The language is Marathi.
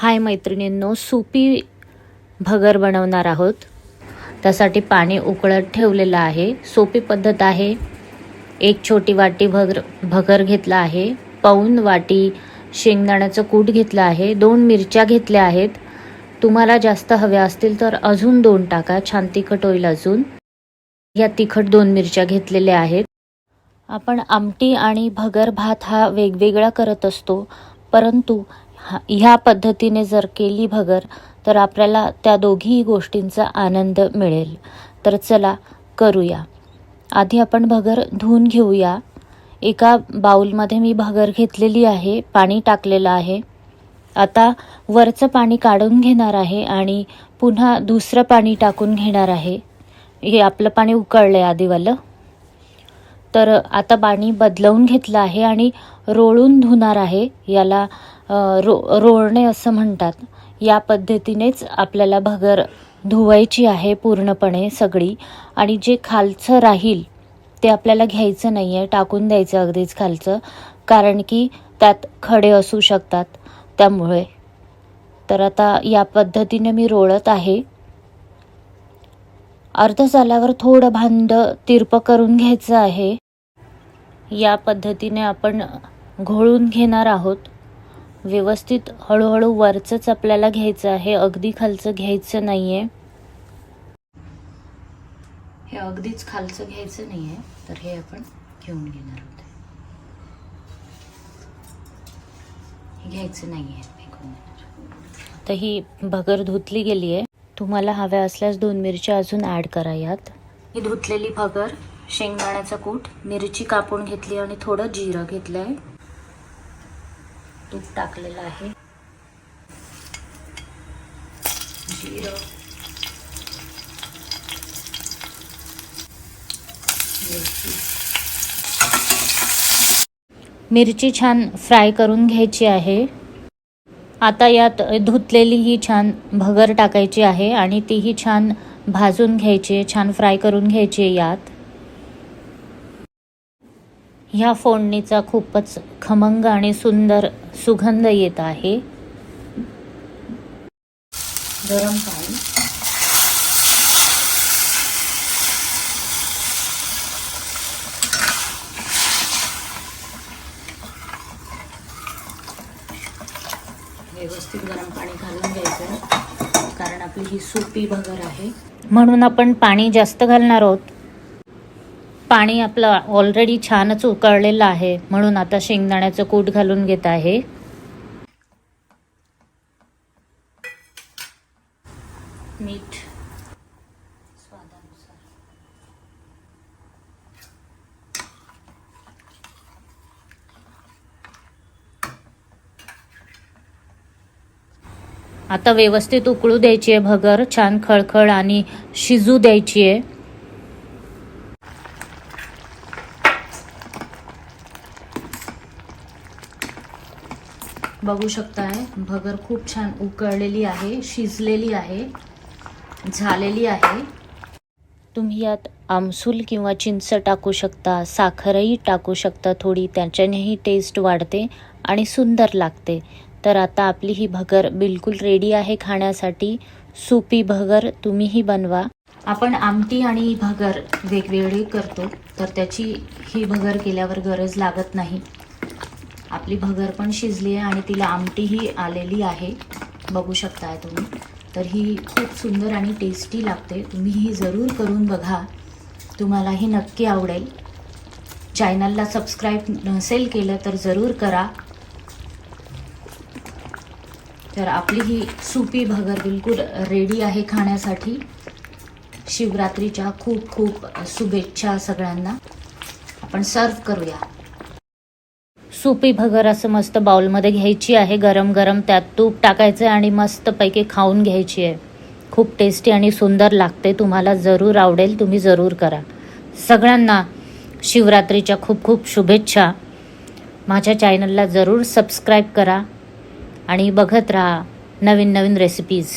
हाय मैत्रिणींनो सुपी भगर बनवणार आहोत. त्यासाठी पाणी उकळत ठेवलेलं आहे. सोपी पद्धत आहे. एक छोटी वाटी भगर भगर घेतला आहे. पाऊन वाटी शेंगदाण्याचं कूट घेतलं आहे. दोन मिरच्या घेतल्या आहेत. तुम्हाला जास्त हव्या असतील तर अजून दोन टाका. छान तिखट होईल अजून. या तिखट दोन मिरच्या घेतलेल्या आहेत. आपण आमटी आणि भगर भात हा वेगवेगळा करत असतो. परंतु ह्या पद्धतीने जर केली भगर तर आपल्याला त्या दोघीही गोष्टींचा आनंद मिळेल. तर चला करूया. आधी आपण भगर धुवून घेऊया. एका बाऊलमध्ये मी भगर घेतलेली आहे पाणी टाकलेलं आहे. आता वरचं पाणी काढून घेणार आहे आणि पुन्हा दुसरं पाणी टाकून घेणार आहे. हे आपलं पाणी उकळलं आहे आधीवालं. तर आता पाणी बदलवून घेतलं आहे आणि रोळून धुणार आहे. याला रो रोळणे असं म्हणतात. या पद्धतीनेच आपल्याला भगर धुवायची आहे पूर्णपणे सगळी. आणि जे खालचं राहील ते आपल्याला घ्यायचं नाही आहे टाकून द्यायचं अगदीच खालचं. कारण की त्यात खडे असू शकतात. त्यामुळे. तर आता या पद्धतीने मी रोळत आहे. अर्ध झाल्यावर थोडं भांड तिरपं करून घ्यायचं आहे. या पद्धतीने आपण घोळून घेणार आहोत. व्यवस्थित हळूहळू वरचंच आपल्याला घ्यायचं आहे. अगदी खालचं घ्यायचं नाही आहे हे अगदीच खालचं घ्यायचं नाही आहे तर हे आपण घेऊन घेणार आहोत. हे घ्यायचं नाही आहे तर ही भगर धुतली गेली आहे तुम्हाला हव्या असल्यास दोन मिरच्या अजून ॲड करा यात. ही धुतलेली भगर शेंगदाण्याचा कूट मिरची कापून घेतली आणि थोडं जिरं घेतलं आहे तूप टाकलेलं आहे. जिरं. मिरची. छान फ्राय करून घ्यायची आहे. आता यात धुतलेली ही छान भगर टाकायची आहे आणि तीही छान भाजून घ्यायची आहे छान फ्राय करून घ्यायची आहे यात. ह्या फोडणीचा खूपच खमंग आणि सुंदर सुगंध येत आहे. गरम पाणी. व्यवस्थित गरम पाणी घालून घ्यायचं कारण आपली ही सुपी भगर आहे. म्हणून आपण पाणी जास्त घालणार आहोत. पाणी आपलं ऑलरेडी छानच उकळलेलं आहे. म्हणून आता शेंगदाण्याचं कूट घालून घेत आहे. मीठ. स्वादानुसार. आता व्यवस्थित उकळू द्यायची आहे भगर छान खळखळ आणि शिजू द्यायची आहे. बघू शकताय. भगर खूप छान उकळलेली आहे शिजलेली आहे झालेली आहे. तुम्ही यात आमसूल किंवा चिंच टाकू शकता साखरही टाकू शकता थोडी त्याच्यानेही टेस्ट वाढते आणि सुंदर लागते. तर आता आपली ही भगर बिलकुल रेडी आहे खाण्यासाठी. सुपी भगर तुम्हीही बनवा. आपण आमटी आणि भगर वेगवेगळी करतो तर त्याची ही भगर केल्यावर गरज लागत नाही. आपली भगर पण शिजली आहे आणि तिला आमटीही आलेली आहे. बघू शकताय तुम्ही. तर ही खूप सुंदर आणि टेस्टी लागते. तुम्ही ही जरूर करून बघा. तुम्हालाही नक्की आवडेल. चॅनलला सबस्क्राईब नसेल केलं तर जरूर करा. तर आपली ही सुपी भगर बिलकुल रेडी आहे खाण्यासाठी. शिवरात्रीच्या खूप खूप शुभेच्छा सगळ्यांना. आपण सर्व करूया. सुपी भगर असं मस्त बाउलमध्ये घ्यायची आहे. गरम गरम त्यात तूप टाकायचं आहे आणि मस्तपैकी खाऊन घ्यायची आहे. खूप टेस्टी आणि सुंदर लागते. तुम्हाला जरूर आवडेल तुम्ही जरूर करा. सगळ्यांना शिवरात्रीच्या खूप खूप शुभेच्छा. माझ्या चॅनलला जरूर सबस्क्राईब करा आणि बघत राहा नवीन नवीन रेसिपीज